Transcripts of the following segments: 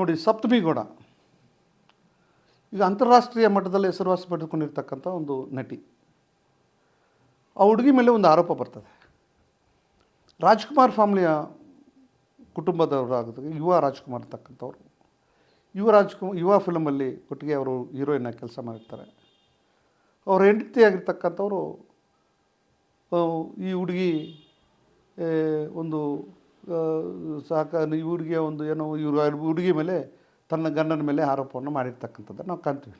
ನೋಡಿ ಸಪ್ತಮಿಗೌಡ ಈಗ ಅಂತಾರಾಷ್ಟ್ರೀಯ ಮಟ್ಟದಲ್ಲಿ ಹೆಸರುವಾಸಿ ಪಡೆದುಕೊಂಡಿರ್ತಕ್ಕಂಥ ಒಂದು ನಟಿ. ಆ ಹುಡುಗಿ ಮೇಲೆ ಒಂದು ಆರೋಪ ಬರ್ತದೆ. ರಾಜ್ಕುಮಾರ್ ಫ್ಯಾಮಿಲಿಯ ಕುಟುಂಬದವರು ಆಗುತ್ತೆ ಯುವ ರಾಜ್ಕುಮಾರ್ ಅಂತಕ್ಕಂಥವ್ರು. ಯುವ ರಾಜ್ಕುಮಾರ್ ಯುವ ಫಿಲಮಲ್ಲಿ ಒಟ್ಟಿಗೆ ಅವರು ಹೀರೋಯಿನ್ ಕೆಲಸ ಮಾಡಿರ್ತಾರೆ. ಅವ್ರ ಹೆಂಡತಿ ಆಗಿರ್ತಕ್ಕಂಥವ್ರು ಈ ಹುಡುಗಿ ಒಂದು ಸಾಕ ಇವ್ರಿಗೆ ಒಂದು ಏನೋ ಇವ್ರ ಹುಡುಗಿ ಮೇಲೆ ತನ್ನ ಗಂಡನ ಮೇಲೆ ಆರೋಪವನ್ನು ಮಾಡಿರ್ತಕ್ಕಂಥದ್ದು ನಾವು ಕಾಣ್ತೀವಿ.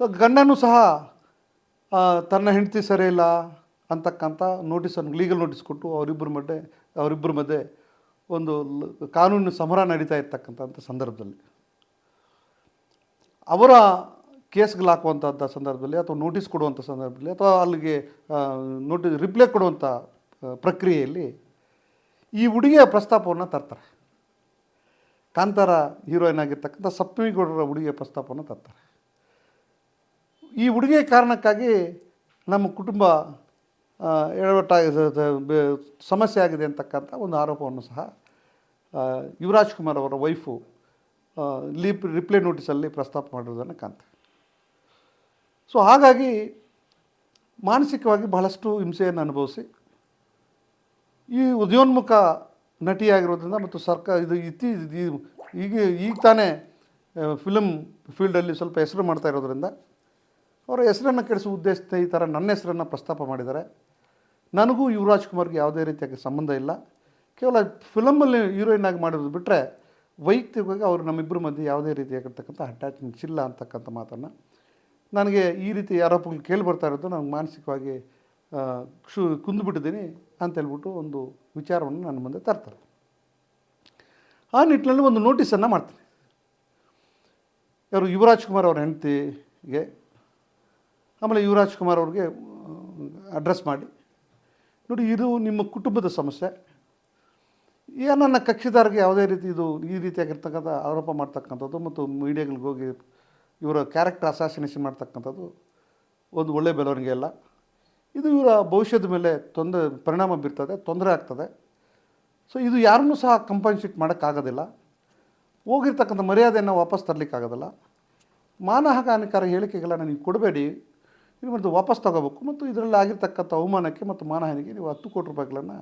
ಸೊ ಗಂಡನೂ ಸಹ ತನ್ನ ಹೆಂಡತಿ ಸರಿ ಇಲ್ಲ ಅಂತಕ್ಕಂಥ ನೋಟಿಸನ್ನು ಲೀಗಲ್ ನೋಟಿಸ್ ಕೊಟ್ಟು ಅವರಿಬ್ಬರ ಮಧ್ಯೆ ಅವರಿಬ್ಬರ ಮಧ್ಯೆ ಒಂದು ಕಾನೂನು ಸಮರ ನಡೀತಾ ಇರ್ತಕ್ಕಂಥ ಸಂದರ್ಭದಲ್ಲಿ. ಅವರ ಕೇಸ್ಗಳು ಹಾಕುವಂಥದ್ದು ಸಂದರ್ಭದಲ್ಲಿ ಅಥವಾ ನೋಟಿಸ್ ಕೊಡುವಂಥ ಸಂದರ್ಭದಲ್ಲಿ ಅಥವಾ ಅಲ್ಲಿಗೆ ನೋಟಿಸ್ ರಿಪ್ಲೈ ಕೊಡುವಂಥ ಪ್ರಕ್ರಿಯೆಯಲ್ಲಿ ಈ ಹುಡುಗಿಯ ಪ್ರಸ್ತಾಪವನ್ನು ತರ್ತಾರೆ. ಕಾಂತಾರ ಹೀರೋಯಿನ್ ಆಗಿರ್ತಕ್ಕಂಥ ಸಪ್ತಮಿಗೌಡರ ಹುಡುಗಿಯ ಪ್ರಸ್ತಾಪವನ್ನು ತರ್ತಾರೆ. ಈ ಹುಡುಗಿಯ ಕಾರಣಕ್ಕಾಗಿ ನಮ್ಮ ಕುಟುಂಬ ಆ, ಎಡವಟ್ಟ ಸ- ಸ- ಬೆ- ಸಮಸ್ಯೆ ಆಗಿದೆ ಅಂತಕ್ಕಂಥ ಒಂದು ಆರೋಪವನ್ನು ಸಹ ಯುವರಾಜ್ ಕುಮಾರ್ ಅವರ ವೈಫು ಲೀಪ್ ರಿಪ್ಲೈ ನೋಟಿಸಲ್ಲಿ ಪ್ರಸ್ತಾಪ ಮಾಡಿರೋದನ್ನು ಕಾಣ್ತಾರೆ ಸೊ ಹಾಗಾಗಿ ಮಾನಸಿಕವಾಗಿ ಬಹಳಷ್ಟು ಹಿಂಸೆಯನ್ನು ಅನುಭವಿಸಿ ಈ ಉದಯೋನ್ಮುಖ ನಟಿಯಾಗಿರೋದ್ರಿಂದ ಮತ್ತು ಸರ್ಕಾರ ಇದು ಇತಿ ಈಗ ಈಗ ತಾನೇ ಫಿಲಮ್ ಫೀಲ್ಡಲ್ಲಿ ಸ್ವಲ್ಪ ಹೆಸರು ಮಾಡ್ತಾ ಇರೋದ್ರಿಂದ ಅವರ ಹೆಸರನ್ನು ಕೆಡಿಸುವ ಉದ್ದೇಶದ ಈ ಥರ ನನ್ನ ಹೆಸರನ್ನು ಪ್ರಸ್ತಾಪ ಮಾಡಿದ್ದಾರೆ. ನನಗೂ ಯುವರಾಜ್ ಕುಮಾರ್ಗೆ ಯಾವುದೇ ರೀತಿಯಾಗಿ ಸಂಬಂಧ ಇಲ್ಲ. ಕೇವಲ ಫಿಲಮಲ್ಲಿ ಹೀರೋಯಿನ್ ಆಗಿ ಮಾಡಿರೋದು ಬಿಟ್ಟರೆ ವೈಯಕ್ತಿಕವಾಗಿ ಅವರು ನಮ್ಮಿಬ್ಬರ ಮಧ್ಯೆ ಯಾವುದೇ ರೀತಿಯಾಗಿರ್ತಕ್ಕಂಥ ಅಟ್ಯಾಚ್ಮೆಂಟ್ಸ್ ಇಲ್ಲ ಅಂತಕ್ಕಂಥ ಮಾತನ್ನು ನನಗೆ ಈ ರೀತಿ ಆರೋಪಗಳು ಕೇಳಿ ಬರ್ತಾ ಇರೋದು ನನಗೆ ಮಾನಸಿಕವಾಗಿ ಕ್ಷು ಕುಂದುಬಿಟ್ಟಿದ್ದೀನಿ ಅಂತೇಳ್ಬಿಟ್ಟು ಒಂದು ವಿಚಾರವನ್ನು ನನ್ನ ಮುಂದೆ ತರ್ತಾರೆ. ಆ ನಿಟ್ಟಿನಲ್ಲಿ ಒಂದು ನೋಟಿಸನ್ನು ಮಾಡ್ತೀನಿ. ಯಾರು ಯುವರಾಜ್ ಕುಮಾರ್ ಅವ್ರ ಹೆಂಡತಿಗೆ, ಆಮೇಲೆ ಯುವರಾಜ್ ಕುಮಾರ್ ಅವ್ರಿಗೆ ಅಡ್ರೆಸ್ ಮಾಡಿ. ನೋಡಿ, ಇದು ನಿಮ್ಮ ಕುಟುಂಬದ ಸಮಸ್ಯೆ. ಏನು ನನ್ನ ಕಕ್ಷಿದಾರಿಗೆ ಯಾವುದೇ ರೀತಿ ಇದು, ಈ ರೀತಿಯಾಗಿರ್ತಕ್ಕಂಥ ಆರೋಪ ಮಾಡ್ತಕ್ಕಂಥದ್ದು ಮತ್ತು ಮೀಡಿಯಾಗಳಿಗೆ ಹೋಗಿ ಇವರ ಕ್ಯಾರೆಕ್ಟರ್ ಅಸಾಸಿನೇಷನ್ ಮಾಡ್ತಕ್ಕಂಥದ್ದು, ಒಂದು ಒಳ್ಳೆಯ ಬೆಳವಣಿಗೆ ಅಲ್ಲ. ಇದು ಇವರ ಭವಿಷ್ಯದ ಮೇಲೆ ತೊಂದರೆ ಪರಿಣಾಮ ಬೀರ್ತದೆ, ತೊಂದರೆ ಆಗ್ತದೆ. ಸೊ ಇದು ಯಾರನ್ನೂ ಸಹ ಕಂಪನ್ಸೇಟ್ ಮಾಡೋಕ್ಕಾಗೋದಿಲ್ಲ. ಹೋಗಿರ್ತಕ್ಕಂಥ ಮರ್ಯಾದೆಯನ್ನು ವಾಪಸ್ ತರಲಿಕ್ಕಾಗೋದಿಲ್ಲ. ಮಾನಹಾನಿಕಾರ ಹೇಳಿಕೆಗಳನ್ನ ನೀವು ಕೊಡಬೇಡಿ. ಇದು ಮತ್ತು ವಾಪಸ್ ತಗೋಬೇಕು. ಮತ್ತು ಇದರಲ್ಲಿ ಆಗಿರ್ತಕ್ಕಂಥ ಅವಮಾನಕ್ಕೆ ಮತ್ತು ಮಾನಹಾನಿಗೆ ನೀವು ಹತ್ತು ಕೋಟಿ ರೂಪಾಯಿಗಳನ್ನು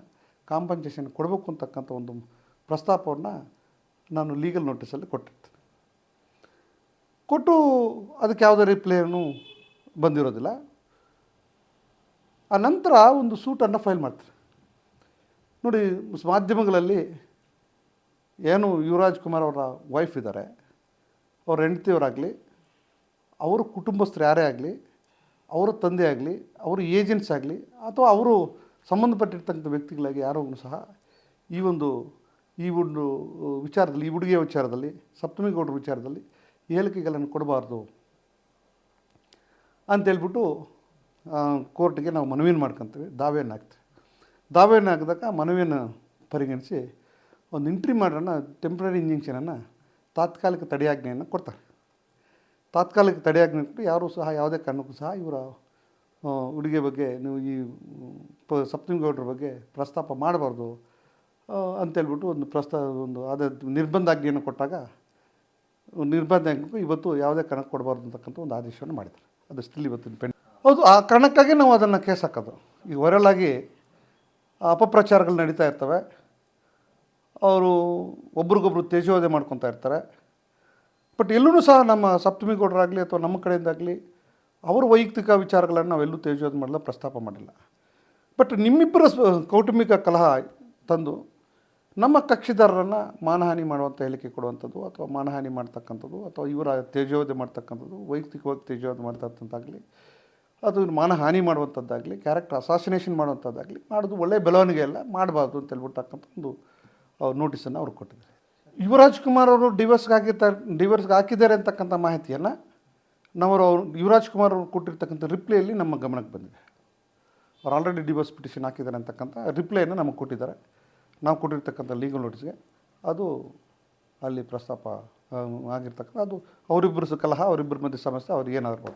ಕಾಂಪನ್ಸೇಷನ್ ಕೊಡಬೇಕು ಅಂತಕ್ಕಂಥ ಒಂದು ಪ್ರಸ್ತಾಪವನ್ನು ನಾನು ಲೀಗಲ್ ನೋಟಿಸಲ್ಲಿ ಕೊಟ್ಟಿರ್ತೀನಿ. ಕೊಟ್ಟು ಅದಕ್ಕೆ ಯಾವುದೇ ರಿಪ್ಲೈನು ಬಂದಿರೋದಿಲ್ಲ. ಆ ನಂತರ ಒಂದು ಸೂಟನ್ನು ಫೈಲ್ ಮಾಡ್ತಾರೆ. ನೋಡಿ ಮಾಧ್ಯಮಗಳಲ್ಲಿ ಏನು ಯುವರಾಜ್ ಕುಮಾರ್ ಅವರ ವೈಫ್ ಇದ್ದಾರೆ, ಅವ್ರ ಹೆಂಡತಿಯವರಾಗಲಿ, ಅವರ ಕುಟುಂಬಸ್ಥರು ಯಾರೇ ಆಗಲಿ, ಅವರ ತಂದೆ ಆಗಲಿ, ಅವರ ಏಜೆಂಟ್ಸ್ ಆಗಲಿ, ಅಥವಾ ಅವರು ಸಂಬಂಧಪಟ್ಟಿರ್ತಕ್ಕಂಥ ವ್ಯಕ್ತಿಗಳಾಗಿ ಯಾರೋ ಸಹ ಈ ಒಂದು ಈ ಒಂದು ವಿಚಾರದಲ್ಲಿ, ಈ ಹುಡುಗಿಯ ವಿಚಾರದಲ್ಲಿ, ಸಪ್ತಮಿಗೌಡರ ವಿಚಾರದಲ್ಲಿ ಹೇಳಿಕೆಗಳನ್ನು ಕೊಡಬಾರ್ದು ಅಂತೇಳ್ಬಿಟ್ಟು ಕೋರ್ಟ್ಗೆ ನಾವು ಮನವಿಯನ್ನು ಮಾಡ್ಕೊತೀವಿ, ದಾವೆಯನ್ನು ಹಾಕ್ತೀವಿ. ದಾವೆಯನ್ನು ಹಾಕಿದಾಗ ಮನವಿಯನ್ನು ಪರಿಗಣಿಸಿ ಒಂದು ಇಂಟ್ರಿ ಮಾಡ್ರನ್ನ ಟೆಂಪ್ರರಿ ಇಂಜೆಕ್ಷನನ್ನು ತಾತ್ಕಾಲಿಕ ತಡೆಯಾಜ್ಞೆಯನ್ನು ಕೊಡ್ತಾರೆ. ತಾತ್ಕಾಲಿಕ ತಡೆಯಾಜ್ಞೆ ಕೊಟ್ಟು ಯಾರೂ ಸಹ, ಯಾವುದೇ ಕಾರಣಕ್ಕೂ ಸಹ ಇವರ ಉಡುಗೆ ಬಗ್ಗೆ ನೀವು ಈ, ಪ ಸಪ್ತಮಿಗೌಡರ ಬಗ್ಗೆ ಪ್ರಸ್ತಾಪ ಮಾಡಬಾರ್ದು. ಅಂತೇಳ್ಬಿಟ್ಟು ಒಂದು ಪ್ರಸ್ತಾ, ಒಂದು ಅದೇ ನಿರ್ಬಂಧಾಜ್ಞೆಯನ್ನು ಕೊಟ್ಟಾಗ ನಿರ್ಬಂಧಾಜ್ಞೆ ಇವತ್ತು ಯಾವುದೇ ಕಾರಣಕ್ಕೆ ಕೊಡಬಾರ್ದು ಅಂತಕ್ಕಂಥ ಒಂದು ಆದೇಶವನ್ನು ಮಾಡಿದ್ದಾರೆ. ಅದು ಸ್ಟಿಲ್ ಇವತ್ತು ಪೆಂಡ್ ಹೌದು, ಆ ಕಾರಣಕ್ಕಾಗಿ ನಾವು ಅದನ್ನು ಕೇಸ್ ಹಾಕೋದು. ಈಗ ಆಗಿ ಅಪಪ್ರಚಾರಗಳು ನಡೀತಾ ಇರ್ತವೆ. ಅವರು ಒಬ್ರಿಗೊಬ್ರು ತೇಜೋದೆ ಮಾಡ್ಕೊತಾ ಇರ್ತಾರೆ. ಬಟ್ ಎಲ್ಲೂ ಸಹ ನಮ್ಮ ಸಪ್ತಮಿಗೌಡರಾಗಲಿ ಅಥವಾ ನಮ್ಮ ಕಡೆಯಿಂದಾಗಲಿ ಅವರ ವೈಯಕ್ತಿಕ ವಿಚಾರಗಳನ್ನು ನಾವೆಲ್ಲೂ ತೇಜೋವಧೆ ಮಾಡಲ್ಲ ಪ್ರಸ್ತಾಪ ಮಾಡಿಲ್ಲ. ಬಟ್ ನಿಮ್ಮಿಬ್ಬರ ಕೌಟುಂಬಿಕ ಕಲಹ ತಂದು ನಮ್ಮ ಕಕ್ಷಿದಾರರನ್ನು ಮಾನಹಾನಿ ಮಾಡುವಂಥ ಹೇಳಿಕೆ ಕೊಡುವಂಥದ್ದು ಅಥವಾ ಮಾನಹಾನಿ ಮಾಡ್ತಕ್ಕಂಥದ್ದು ಅಥವಾ ಇವರ ತೇಜೋದೆ ಮಾಡ್ತಕ್ಕಂಥದ್ದು, ವೈಯಕ್ತಿಕವಾಗಿ ತೇಜೋವಧೆ ಮಾಡ್ತಕ್ಕಂಥದ್ದಾಗಲಿ ಅದು ಮಾನ ಹಾನಿ ಮಾಡುವಂಥದ್ದಾಗಲಿ ಕ್ಯಾರೆಕ್ಟರ್ ಅಸಾಸಿನೇಷನ್ ಮಾಡುವಂಥದ್ದಾಗಲಿ, ಮಾಡೋದು ಒಳ್ಳೆಯ ಬೆಳವಣಿಗೆ ಅಲ್ಲ, ಮಾಡಬಾರ್ದು ಅಂತ ಹೇಳ್ಬಿಟ್ಟಕ್ಕಂಥ ಒಂದು ನೋಟಿಸನ್ನು ಅವ್ರು ಕೊಟ್ಟಿದ್ದಾರೆ. ಯುವರಾಜ್ ಕುಮಾರ್ ಅವರು ಡಿವರ್ಸ್ಗೆ ಹಾಕಿರ್ತಾರೆ ಡಿವರ್ಸ್ಗೆ ಹಾಕಿದ್ದಾರೆ ಅಂತಕ್ಕಂಥ ಮಾಹಿತಿಯನ್ನು ನಾವು ಅವರು, ಯುವರಾಜ್ ಕುಮಾರ್ ಅವರು ಕೊಟ್ಟಿರ್ತಕ್ಕಂಥ ರಿಪ್ಲೈಯಲ್ಲಿ ನಮ್ಮ ಗಮನಕ್ಕೆ ಬಂದಿದೆ. ಅವ್ರು ಆಲ್ರೆಡಿ ಡಿವೋರ್ಸ್ ಪಿಟಿಷನ್ ಹಾಕಿದ್ದಾರೆ ಅಂತಕ್ಕಂಥ ರಿಪ್ಲೈಯನ್ನು ನಮಗೆ ಕೊಟ್ಟಿದ್ದಾರೆ. ನಾವು ಕೊಟ್ಟಿರ್ತಕ್ಕಂಥ ಲೀಗಲ್ ನೋಟಿಸ್ಗೆ ಅದು ಅಲ್ಲಿ ಪ್ರಸ್ತಾಪ ಆಗಿರ್ತಕ್ಕಂಥ, ಅದು ಅವರಿಬ್ಬರು ಕಲಹ ಅವರಿಬ್ಬರ ಮಧ್ಯೆ ಸಮಸ್ಯೆ ಅವ್ರಿಗೆ ಏನಾದ್ರು